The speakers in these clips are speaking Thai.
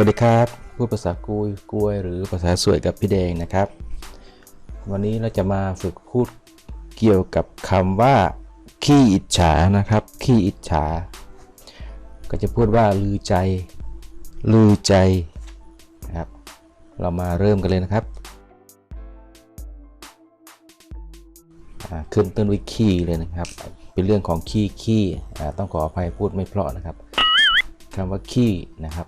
วัสดีครับ พูดภาษากุยกล้วย หรือภาษาสวยกับพี่แดงนะครับ วันนี้เราจะมาฝึกพูดเกี่ยวกับคำว่า ขี้อิจฉานะครับ ขี้อิจฉา ก็จะพูดว่าลือใจ ลือใจนะครับ เรามาเริ่มกันเลยนะครับขึ้นต้นวยขี้เลยนะครับ เป็นเรื่องของขี้ขี้ต้องขออภัยพูดไม่เพราะนะครับคำว่าขี้นะครับ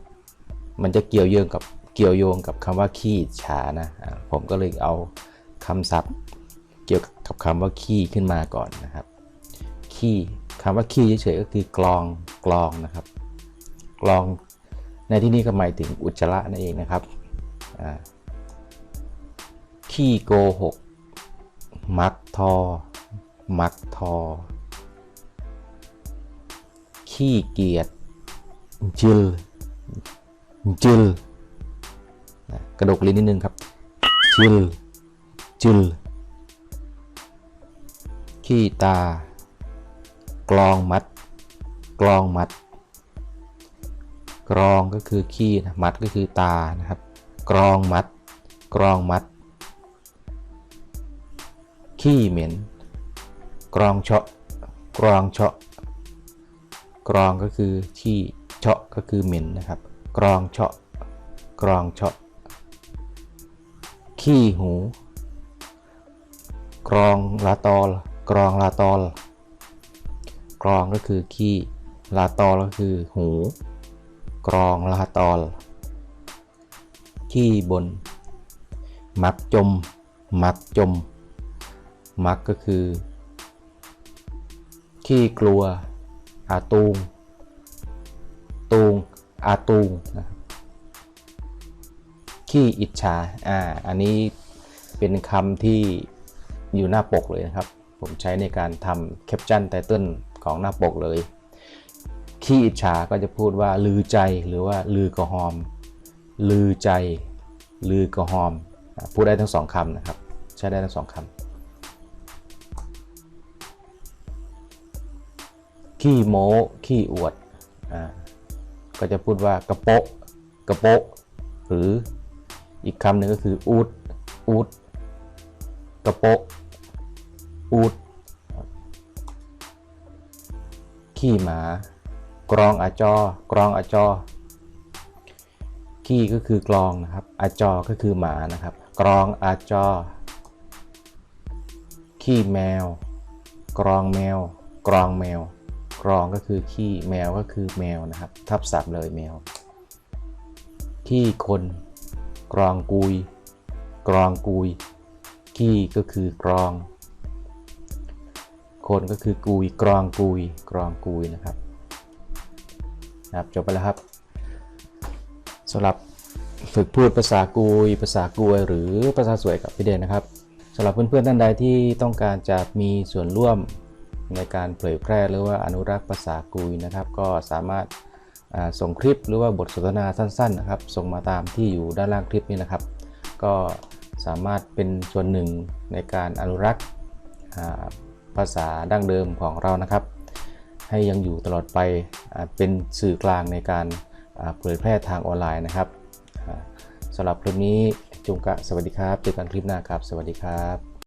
มันจะเกี่ยวโยงกับเกี่ยวโยงกับคำว่าขี้ฉานะผมก็เลยเอาคำศัพท์เกี่ยวกับคำว่าขี้ขึ้นมาก่อนนะครับ ขี้คำว่าขี้เฉยๆก็คือกลองกลองนะครับ กลองในที่นี้ก็หมายถึงอุจจาระนั่นเองนะครับขี้โกหก มักทอ มักทอ ขี้เกียจจิล จิลกระดกลิ้นนิดนึงครับ จิล จิล ขี้ตากลองมัดกลองมัด กรองก็คือขี้นะมัดก็คือตานะครับ กรองมัด กรองมัด ขี้เหม็น กรองเฉาะ กรองเฉาะ กรองก็คือขี้เฉาะก็คือเหม็นนะครับ กรองเฉาะ กรองเฉาะ ขี้หู กรองลาตอล กรองลาตอล กรองก็คือขี้ ลาตอลก็คือหู กรองลาตอล ขี้บน มักจม มักจม มักก็คือ ขี้กลัวอาตูงตูง อาตูงนะครับขี้อิจฉาอ่าอันนี้เป็นคำที่อยู่หน้าปกเลยนะครับ ผมใช้ในการทำแคปชั่นไตเติลของหน้าปกเลย ขี้อิจฉาก็จะพูดว่าลือใจหรือว่าลือกระหอม ลือใจ ลือกระหอมอ่าพูดได้ทั้งสองคำนะครับ ใช้ได้ทั้งสองคำขี้โม้ขี้อวดอ่า ก็จะพูดว่ากระโปะกระโปะหรืออีกคำหนึ่งก็คืออูดอูดกระโปะอูดขี้หมากรองอาจอกรองอาจอขี้ก็คือกรองนะครับอาจอก็คือหมานะครับ กรองอาจอขี้แมว กรองแมว กรองแมว รองก็คือขี้แมวก็คือแมวนะครับ ทับศัพท์เลยแมว ขี้คน กรองกุย กรองกุย ขี้ก็คือกรอง คนก็คือกุย กรองกุย กรองกุยนะครับนะครับจบไปแล้วครับสำหรับฝึกพูดภาษากุย ภาษากวย หรือภาษาสวยกับพี่เด่นนะครับสำหรับเพื่อนๆท่านใดที่ต้องการจะมีส่วนร่วม ในการเผยแพร่หรือว่าอนุรักษ์ภาษากุยนะครับ ก็สามารถส่งคลิปหรือว่าบทสนทนาสั้นๆนะครับส่งมาตามที่อยู่ด้านล่างคลิปนี้นะครับ ก็สามารถเป็นส่วนหนึ่งในการอนุรักษ์ภาษาดั้งเดิมของเรานะครับ ให้ยังอยู่ตลอดไปเป็นสื่อกลางในการเผยแพร่ทางออนไลน์นะครับสำหรับคลิปนี้จุงกะสวัสดีครับเจอกันคลิปหน้าครับ สวัสดีครับ